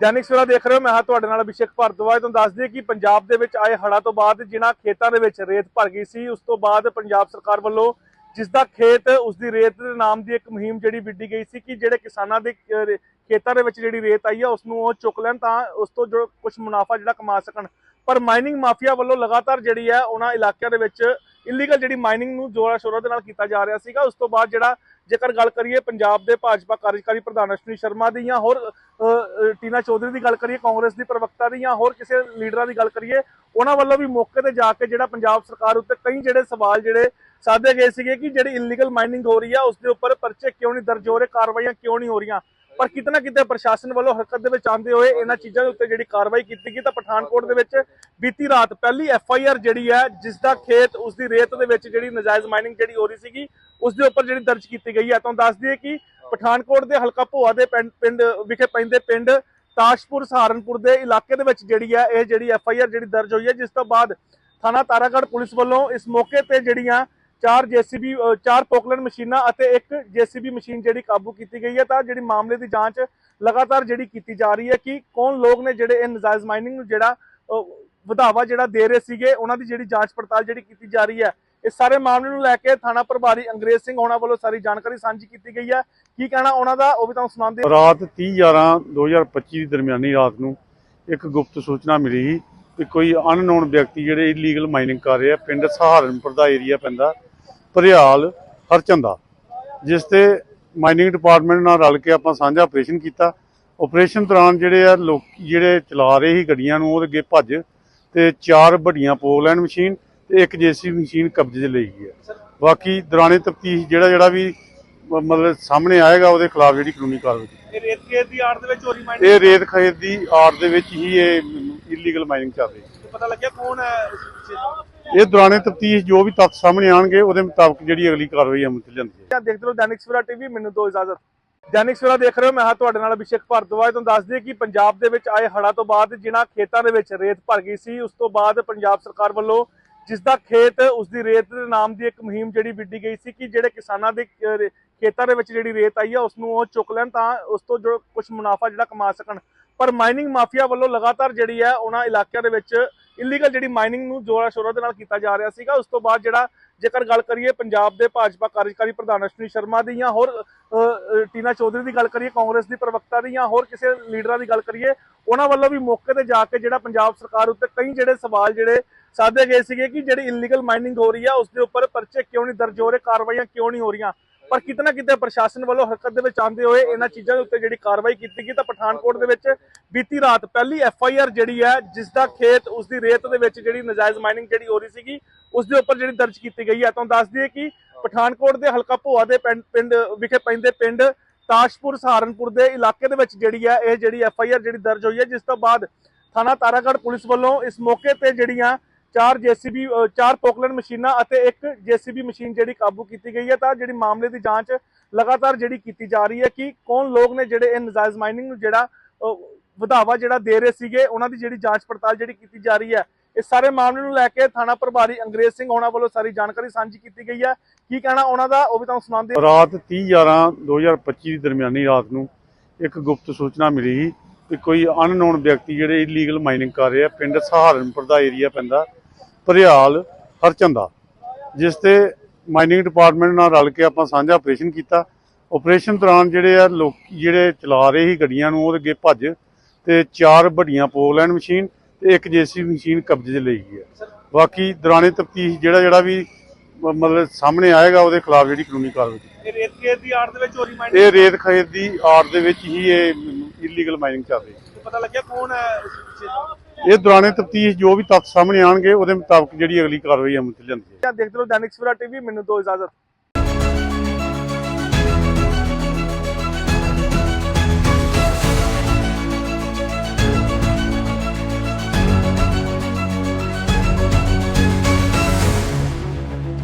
ਦੈਨਿਕ ਸਵੇਰਾ ਦੇਖ ਰਹੇ ਹੋ ਮੈਂ ਹਾਂ ਤੁਹਾਡੇ ਨਾਲ ਅਭਿਸ਼ੇਕ ਭਾਰਦਵਾਜ। ਤੁਹਾਨੂੰ ਦੱਸ ਦਈਏ ਕਿ ਪੰਜਾਬ ਦੇ ਵਿੱਚ ਆਏ ਹੜ੍ਹਾਂ ਤੋਂ ਬਾਅਦ ਜਿਨ੍ਹਾਂ ਖੇਤਾਂ ਦੇ ਵਿੱਚ ਰੇਤ ਭਰ ਗਈ ਸੀ ਉਸ ਤੋਂ ਬਾਅਦ ਪੰਜਾਬ ਸਰਕਾਰ ਵੱਲੋਂ ਜਿਸ ਦਾ ਖੇਤ ਉਸ ਦੀ ਰੇਤ ਦੇ ਨਾਮ ਦੀ ਇੱਕ ਮੁਹਿੰਮ ਜਿਹੜੀ ਵਿੱਢੀ ਗਈ ਸੀ ਕਿ ਜਿਹੜੇ ਕਿਸਾਨਾਂ ਦੇ ਅਹ, ਖੇਤਾਂ ਦੇ ਵਿੱਚ ਜਿਹੜੀ ਰੇਤ ਆਈ ਹੈ ਉਸ ਨੂੰ ਉਹ ਚੁੱਕ ਲੈਣ ਤਾਂ ਉਸ ਤੋਂ ਜੋ ਕੁਝ ਮੁਨਾਫਾ ਜਿਹੜਾ ਕਮਾ ਸਕਣ। ਪਰ ਮਾਈਨਿੰਗ ਮਾਫੀਆ ਵੱਲੋਂ ਲਗਾਤਾਰ ਜਿਹੜੀ ਹੈ ਉਹਨਾਂ ਇਲਾਕਿਆਂ ਦੇ ਵਿੱਚ ਇਲੀਗਲ ਜਿਹੜੀ ਮਾਈਨਿੰਗ ਨੂੰ ਜ਼ੋਰਾਂ ਸ਼ੋਰਾਂ ਦੇ ਨਾਲ ਕੀਤਾ ਜਾ ਰਿਹਾ ਸੀਗਾ, ਉਸ ਤੋਂ ਬਾਅਦ ਜਿਹੜਾ ਜੇਕਰ ਗੱਲ ਕਰੀਏ ਪੰਜਾਬ ਦੇ ਭਾਜਪਾ ਕਾਰਜਕਾਰੀ ਪ੍ਰਧਾਨ ਅਸ਼ਵਨੀ ਸ਼ਰਮਾ ਦੀ ਜਾਂ ਹੋਰ ਟੀਨਾ ਚੌਧਰੀ ਦੀ ਗੱਲ ਕਰੀਏ, ਕਾਂਗਰਸ ਦੀ ਪ੍ਰਵਕਤਾ ਦੀ ਜਾਂ ਹੋਰ ਕਿਸੇ ਲੀਡਰਾਂ ਦੀ ਗੱਲ ਕਰੀਏ, ਉਹਨਾਂ ਵੱਲੋਂ ਵੀ ਮੌਕੇ ਤੇ ਜਾ ਕੇ ਜਿਹੜਾ ਪੰਜਾਬ ਸਰਕਾਰ ਉੱਤੇ ਕਈ ਜਿਹੜੇ ਸਵਾਲ ਜਿਹੜੇ ਸਾਧੇ ਗਏ ਸੀਗੇ ਕਿ ਜਿਹੜੀ ਇਲੀਗਲ ਮਾਈਨਿੰਗ ਹੋ ਰਹੀ ਆ, ਉਸ ਦੇ ਉੱਪਰ ਪਰਚੇ ਕਿਉਂ ਨਹੀਂ ਦਰਜ ਹੋ ਰਹੇ, ਕਾਰਵਾਈਆਂ ਕਿਉਂ ਨਹੀਂ ਹੋ ਰਹੀਆਂ? ਪਰ ਕਿਤੇ ਨਾ ਕਿਤੇ ਪ੍ਰਸ਼ਾਸਨ ਵੱਲੋਂ ਹਰਕਤ ਦੇ ਵਿੱਚ ਆਉਂਦੇ ਹੋਏ ਇਹਨਾਂ ਚੀਜ਼ਾਂ ਦੇ ਉੱਤੇ ਜਿਹੜੀ ਕਾਰਵਾਈ ਕੀਤੀ ਗਈ ਤਾਂ ਪਠਾਨਕੋਟ ਦੇ ਵਿੱਚ ਬੀਤੀ ਰਾਤ ਪਹਿਲੀ ਐਫ ਆਈ ਆਰ ਜਿਹੜੀ ਹੈ, ਜਿਸ ਦਾ ਖੇਤ, ਉਸ ਦੀ ਰੇਤ ਦੇ ਵਿੱਚ ਜਿਹੜੀ ਨਜਾਇਜ਼ ਮਾਈਨਿੰਗ ਜਿਹੜੀ ਹੋ ਰਹੀ ਸੀਗੀ, ਉਸ ਦੇ ਉੱਪਰ ਜਿਹੜੀ ਦਰਜ ਕੀਤੀ ਗਈ ਹੈ। ਤੁਹਾਨੂੰ ਦੱਸ ਦਈਏ ਕਿ ਪਠਾਨਕੋਟ ਦੇ ਹਲਕਾ ਭੋਆ ਦੇ ਪਿੰਡ ਪਿੰਡ ਵਿਖੇ ਪੈਂਦੇ ਪਿੰਡ ਤਾਸ਼ਪੁਰ, ਸਹਾਰਨਪੁਰ ਦੇ ਇਲਾਕੇ ਦੇ ਵਿੱਚ ਜਿਹੜੀ ਹੈ, ਇਹ ਜਿਹੜੀ ਐਫ ਆਈ ਆਰ ਜਿਹੜੀ ਦਰਜ ਹੋਈ ਹੈ, ਜਿਸ ਤੋਂ ਬਾਅਦ ਥਾਣਾ ਤਾਰਾਗੜ੍ਹ ਪੁਲਿਸ ਵੱਲੋਂ ਇਸ ਮੌਕੇ ਤੇ ਜਿਹੜੀਆਂ ਚਾਰ ਜੀਸੀਬੀ ਚਾਰ ਪੋਕਲਨ ਮਸ਼ੀਨਾਂ ਅਤੇ ਇੱਕ ਜੀਸੀਬੀ ਮਸ਼ੀਨ ਜਿਹੜੀ ਕਾਬੂ ਕੀਤੀ ਗਈ ਹੈ। ਤਾਂ ਜਿਹੜੀ ਮਾਮਲੇ ਦੀ ਜਾਂਚ ਲਗਾਤਾਰ ਜਿਹੜੀ ਕੀਤੀ ਜਾ ਰਹੀ ਹੈ ਕਿ ਕੌਣ ਲੋਕ ਨੇ ਜਿਹੜੇ ਇਹ ਨਜਾਇਜ਼ ਮਾਈਨਿੰਗ ਨੂੰ ਜਿਹੜਾ ਵਧਾਵਾ ਜਿਹੜਾ ਦੇ ਰਹੇ ਸੀਗੇ, ਉਹਨਾਂ ਦੀ ਜਿਹੜੀ ਜਾਂਚ ਪੜਤਾਲ ਜਿਹੜੀ ਕੀਤੀ ਜਾ ਰਹੀ ਹੈ। ਇਸ ਸਾਰੇ ਮਾਮਲੇ ਨੂੰ ਲੈ ਕੇ ਥਾਣਾ ਪ੍ਰਭਾਰੀ ਅੰਗਰੇਜ਼ ਸਿੰਘ ਹੋਣਾ ਵੱਲੋਂ ਸਾਰੀ ਜਾਣਕਾਰੀ ਸਾਂਝੀ ਕੀਤੀ ਗਈ ਹੈ। ਕੀ ਕਹਿਣਾ ਉਹਨਾਂ ਦਾ? ਉਹ ਵੀ ਤੁਹਾਨੂੰ ਸੁਣਾਉਂਦੇ ਰਾਤ 30 11 2025 ਦੀ ਦਰਮਿਆਨੀ ਰਾਤ ਨੂੰ ਇੱਕ ਗੁਪਤ ਸੂਚਨਾ ਮਿਲੀ ਕਿ ਕੋਈ ਅਨਨੋਨ ਵਿਅਕਤੀ ਜਿਹੜੇ ਇਲੀਗਲ ਮਾਈਨਿੰਗ ਕਰ ਰਹੇ ਪਿੰਡ ਸਹਾਰਨਪੁਰ ਦਾ ਏਰੀਆ ਪੈਂਦਾ। ਭਰਿਆਲ ਹਰਚੰਦਾ ਜਿਸ ਤੇ ਮਾਈਨਿੰਗ ਡਿਪਾਰਟਮੈਂਟ ਨਾਲ ਰਲ ਕੇ ਆਪਾਂ ਸਾਂਝਾ ਆਪਰੇਸ਼ਨ ਕੀਤਾ। ਆਪਰੇਸ਼ਨ ਦੌਰਾਨ ਜਿਹੜੇ ਆ ਲੋਕ ਜਿਹੜੇ ਚਲਾ ਰਹੇ ਸੀ ਗੱਡੀਆਂ ਨੂੰ ਉਹਦੇ ਅੱਗੇ ਭੱਜ ਤੇ ਚਾਰ ਵੱਡੀਆਂ ਪੋਲੈਂਡ ਮਸ਼ੀਨ ਤੇ ਇੱਕ ਜੇਸੀ ਮਸ਼ੀਨ ਕਬਜ਼ੇ 'ਚ ਲਈ ਗਈ ਹੈ। ਬਾਕੀ ਦੌਰਾਨੇ ਤਫਤੀਸ਼ ਜਿਹੜਾ ਜਿਹੜਾ ਵੀ ਮਤਲਬ ਸਾਹਮਣੇ ਆਏਗਾ ਉਹਦੇ ਖਿਲਾਫ ਜਿਹੜੀ ਕਾਨੂੰਨੀ ਕਾਰਵਾਈ ਇਹ ਰੇਤ ਖੇਤ ਦੀ ਆੜ ਦੇ ਵਿੱਚ ਚੋਰੀ ਮਾਈਨਿੰਗ ਇਹ ਰੇਤ ਖੇਤ ਦੀ ਆੜ ਦੇ ਵਿੱਚ ਹੀ ਇਹ ਇਲੀਗਲ ਮਾਈਨਿੰਗ ਚੱਲ ਰਹੀ ਹੈ। ਪਤਾ ਲੱਗਿਆ ਕੌਣ ਹੈ? ਇਹ ਦੌਰਾਨੇ ਤਫਤੀਸ਼ ਜੋ ਵੀ ਤੱਥ ਸਾਹਮਣੇ ਆਣਗੇ, ਉਹਦੇ ਮੁਤਾਬਕ ਜਿਹੜੀ ਅਗਲੀ ਕਾਰਵਾਈ ਅਮਲ 'ਚ ਲਿਆਂਦੀ ਹੈ ਦੇਖਦੇ ਰਹੋ ਦੈਨਿਕ ਸਵੇਰਾ ਟੀਵੀ, ਮੈਨੂੰ ਦੋ ਇਜਾਜ਼ਤ। ਦੈਨਿਕ ਸਵੇਰਾ ਦੇਖ ਰਹੇ ਹੋ, ਮੈਂ ਹਾਂ ਤੁਹਾਡੇ ਨਾਲ ਅਭਿਸ਼ੇਕ ਭਾਰਦਵਾਜ। ਤੁਹਾਨੂੰ ਦੱਸ ਦਈਏ ਕਿ ਪੰਜਾਬ ਦੇ ਵਿੱਚ ਆਏ ਹੜ੍ਹਾਂ ਤੋਂ ਬਾਅਦ ਜਿਨ੍ਹਾਂ ਖੇਤਾਂ ਦੇ ਵਿੱਚ ਰੇਤ ਭਰ ਗਈ ਸੀ, ਉਸ ਤੋਂ ਬਾਅਦ ਪੰਜਾਬ ਸਰਕਾਰ ਵੱਲੋਂ ਜਿਸ ਦਾ ਖੇਤ, ਉਸ ਦੀ ਰੇਤ ਦੇ ਨਾਮ ਦੀ ਇੱਕ ਮੁਹਿੰਮ ਜਿਹੜੀ ਵਿੱਢੀ ਗਈ ਸੀ ਕਿ ਜਿਹੜੇ ਕਿਸਾਨਾਂ ਦੇ ਖੇਤਾਂ ਦੇ ਵਿੱਚ ਜਿਹੜੀ ਰੇਤ ਆਈ ਹੈ ਉਸ ਨੂੰ ਉਹ ਚੁੱਕ ਲੈਣ ਤਾਂ ਉਸ ਤੋਂ ਜੋ ਕੁਝ ਮੁਨਾਫਾ ਜਿਹੜਾ ਕਮਾ ਸਕਣ। ਪਰ ਮਾਈਨਿੰਗ ਮਾਫੀਆ ਵੱਲੋਂ ਲਗਾਤਾਰ ਜਿਹੜੀ ਹੈ ਉਹਨਾਂ ਇਲਾਕਿਆਂ ਦੇ ਵਿੱਚ ਇਲੀਗਲ ਜਿਹੜੀ ਮਾਈਨਿੰਗ ਨੂੰ ਜ਼ੋਰਾਂ ਸ਼ੋਰਾਂ ਦੇ ਨਾਲ ਕੀਤਾ ਜਾ ਰਿਹਾ ਸੀਗਾ, ਉਸ ਤੋਂ ਬਾਅਦ ਜਿਹੜਾ ਜੇਕਰ ਗੱਲ ਕਰੀਏ ਪੰਜਾਬ ਦੇ ਭਾਜਪਾ ਕਾਰਜਕਾਰੀ ਪ੍ਰਧਾਨ ਅਸ਼ਵਨੀ ਸ਼ਰਮਾ ਦੀ ਜਾਂ ਹੋਰ ਟੀਨਾ ਚੌਧਰੀ ਦੀ ਗੱਲ ਕਰੀਏ, ਕਾਂਗਰਸ ਦੀ ਪ੍ਰਵਕਤਾ ਦੀ ਜਾਂ ਹੋਰ ਕਿਸੇ ਲੀਡਰਾਂ ਦੀ ਗੱਲ ਕਰੀਏ, ਉਹਨਾਂ ਵੱਲੋਂ ਵੀ ਮੌਕੇ ਤੇ ਜਾ ਕੇ ਜਿਹੜਾ ਪੰਜਾਬ ਸਰਕਾਰ ਉੱਤੇ ਕਈ ਜਿਹੜੇ ਸਵਾਲ ਜਿਹੜੇ ਸਾਧੇ ਗਏ ਸੀਗੇ ਕਿ ਜਿਹੜੀ ਇਲੀਗਲ ਮਾਈਨਿੰਗ ਹੋ ਰਹੀ ਆ, ਉਸ ਦੇ ਉੱਪਰ ਪਰਚੇ ਕਿਉਂ ਨਹੀਂ ਦਰਜ ਹੋ ਰਹੇ, ਕਾਰਵਾਈਆਂ ਕਿਉਂ ਨਹੀਂ ਹੋ ਰਹੀਆਂ? ਪਰ ਕਿਤੇ ਨਾ ਕਿਤੇ ਪ੍ਰਸ਼ਾਸਨ ਵੱਲੋਂ ਹਰਕਤ ਦੇ ਵਿੱਚ ਆਉਂਦੇ ਹੋਏ ਇਹਨਾਂ ਚੀਜ਼ਾਂ ਦੇ ਉੱਤੇ ਜਿਹੜੀ ਕਾਰਵਾਈ ਕੀਤੀ ਗਈ ਤਾਂ ਪਠਾਨਕੋਟ ਦੇ ਵਿੱਚ ਬੀਤੀ ਰਾਤ ਪਹਿਲੀ ਐਫ ਆਈ ਆਰ ਜਿਹੜੀ ਹੈ, ਜਿਸ ਦਾ ਖੇਤ, ਉਸ ਦੀ ਰੇਤ ਦੇ ਵਿੱਚ ਜਿਹੜੀ ਨਜਾਇਜ਼ ਮਾਈਨਿੰਗ ਜਿਹੜੀ ਹੋ ਰਹੀ ਸੀਗੀ, ਉਸ ਦੇ ਉੱਪਰ ਜਿਹੜੀ ਦਰਜ ਕੀਤੀ ਗਈ ਹੈ। ਤੁਹਾਨੂੰ ਦੱਸ ਦਈਏ ਕਿ ਪਠਾਨਕੋਟ ਦੇ ਹਲਕਾ ਭੋਆ ਦੇ ਪਿੰਡ ਪਿੰਡ ਵਿਖੇ ਪੈਂਦੇ ਪਿੰਡ ਤਾਸ਼ਪੁਰ, ਸਹਾਰਨਪੁਰ ਦੇ ਇਲਾਕੇ ਦੇ ਵਿੱਚ ਜਿਹੜੀ ਹੈ, ਇਹ ਜਿਹੜੀ ਐਫ ਆਈ ਆਰ ਜਿਹੜੀ ਦਰਜ ਹੋਈ ਹੈ, ਜਿਸ ਤੋਂ ਬਾਅਦ ਥਾਣਾ ਤਾਰਾਗੜ੍ਹ ਪੁਲਿਸ ਵੱਲੋਂ ਇਸ ਮੌਕੇ ਤੇ ਜਿਹੜੀਆਂ ਚਾਰ ਜੀਸੀਬੀ ਚਾਰ ਪੋਕਲਨ ਮਸ਼ੀਨਾਂ ਅਤੇ ਇੱਕ ਜੀਸੀਬੀ ਮਸ਼ੀਨ ਜਿਹੜੀ ਕਾਬੂ ਕੀਤੀ ਗਈ ਹੈ। ਤਾਂ ਜਿਹੜੀ ਮਾਮਲੇ ਦੀ ਜਾਂਚ ਲਗਾਤਾਰ ਜਿਹੜੀ ਕੀਤੀ ਜਾ ਰਹੀ ਹੈ ਕਿ ਕੌਣ ਲੋਕ ਨੇ ਜਿਹੜੇ ਇਹ ਨਜਾਇਜ਼ ਮਾਈਨਿੰਗ ਨੂੰ ਜਿਹੜਾ ਵਧਾਵਾ ਜਿਹੜਾ ਦੇ ਰਹੇ ਸੀਗੇ, ਉਹਨਾਂ ਦੀ ਜਿਹੜੀ ਜਾਂਚ ਪੜਤਾਲ ਜਿਹੜੀ ਕੀਤੀ ਜਾ ਰਹੀ ਹੈ ਇਸ ਸਾਰੇ ਮਾਮਲੇ ਨੂੰ ਲੈ ਕੇ ਥਾਣਾ ਪ੍ਰਭਾਰੀ ਅੰਗਰੇਜ਼ ਸਿੰਘ ਹੋਣਾ ਵੱਲੋਂ ਸਾਰੀ ਜਾਣਕਾਰੀ ਸਾਂਝੀ ਕੀਤੀ ਗਈ ਹੈ। ਕੀ ਕਹਿਣਾ ਉਹਨਾਂ ਦਾ? ਉਹ ਵੀ ਤੁਹਾਨੂੰ ਸੁਣਾਉਂਦੇ ਰਾਤ 30 11 2025 ਦੀ ਦਰਮਿਆਨੀ ਰਾਤ ਨੂੰ ਇੱਕ ਗੁਪਤ ਸੂਚਨਾ ਮਿਲੀ ਕਿ ਕੋਈ ਅਨਨੋਨ ਵਿਅਕਤੀ ਜਿਹੜੇ ਇਲੀਗਲ ਮਾਈਨਿੰਗ ਕਰ ਰਹੇ ਪਿੰਡ ਸਹਾਰਨਪੁਰ ਦਾ ਏਰੀਆ ਪੈਂਦਾ ਭਰਿਆਲ ਹਰਚੰਦਾ ਜਿਸ ਤੇ ਮਾਈਨਿੰਗ ਡਿਪਾਰਟਮੈਂਟ ਨਾਲ ਰਲ ਕੇ ਆਪਾਂ ਸਾਂਝਾ ਆਪਰੇਸ਼ਨ ਕੀਤਾ। ਆਪਰੇਸ਼ਨ ਦੌਰਾਨ ਜਿਹੜੇ ਆ ਲੋਕ ਜਿਹੜੇ ਚਲਾ ਰਹੇ ਸੀ ਗੱਡੀਆਂ ਨੂੰ ਉਹਦੇ ਅੱਗੇ ਭੱਜ ਤੇ ਚਾਰ ਵੱਡੀਆਂ ਪੋਲੈਂਡ ਮਸ਼ੀਨ ਤੇ ਇੱਕ ਜੇਸੀ ਮਸ਼ੀਨ ਕਬਜ਼ੇ 'ਚ ਲਈ ਗਈ ਹੈ। ਬਾਕੀ ਦੌਰਾਨੇ ਤਫਤੀਸ਼ ਜਿਹੜਾ ਜਿਹੜਾ ਵੀ ਮਤਲਬ ਸਾਹਮਣੇ ਆਏਗਾ ਉਹਦੇ ਖਿਲਾਫ ਜਿਹੜੀ ਕਾਨੂੰਨੀ ਕਾਰਵਾਈ ਇਹ ਰੇਤ ਖੇਤ ਦੀ ਆੜ ਦੇ ਵਿੱਚ ਚੋਰੀ ਮਾਈਨਿੰਗ ਇਹ ਰੇਤ ਖੇਤ ਦੀ ਆੜ ਦੇ ਵਿੱਚ ਹੀ ਇਹ ਇਲੀਗਲ ਮਾਈਨਿੰਗ ਚੱਲ ਰਹੀ ਹੈ। ਪਤਾ ਲੱਗਿਆ ਕੌਣ ਹੈ ਇਸ ਪਿੱਛੇ? ਇਹ ਦੌਰਾਨੇ ਤਫਤੀਸ਼ ਜੋ ਵੀ ਤੱਥ ਸਾਹਮਣੇ ਆਣਗੇ ਉਹਦੇ ਮੁਤਾਬਕ ਜਿਹੜੀ ਅਗਲੀ ਕਾਰਵਾਈ ਅਮਲ 'ਚ ਲਿਆਂਦੀ ਹੈ ਜਾਂ ਦੇਖਦੇ ਰਹੋ ਦੈਨਿਕ ਸਵੇਰਾ ਟੀਵੀ ਮੈਨੂੰ ਦੋ ਇਜਾਜ਼ਤ।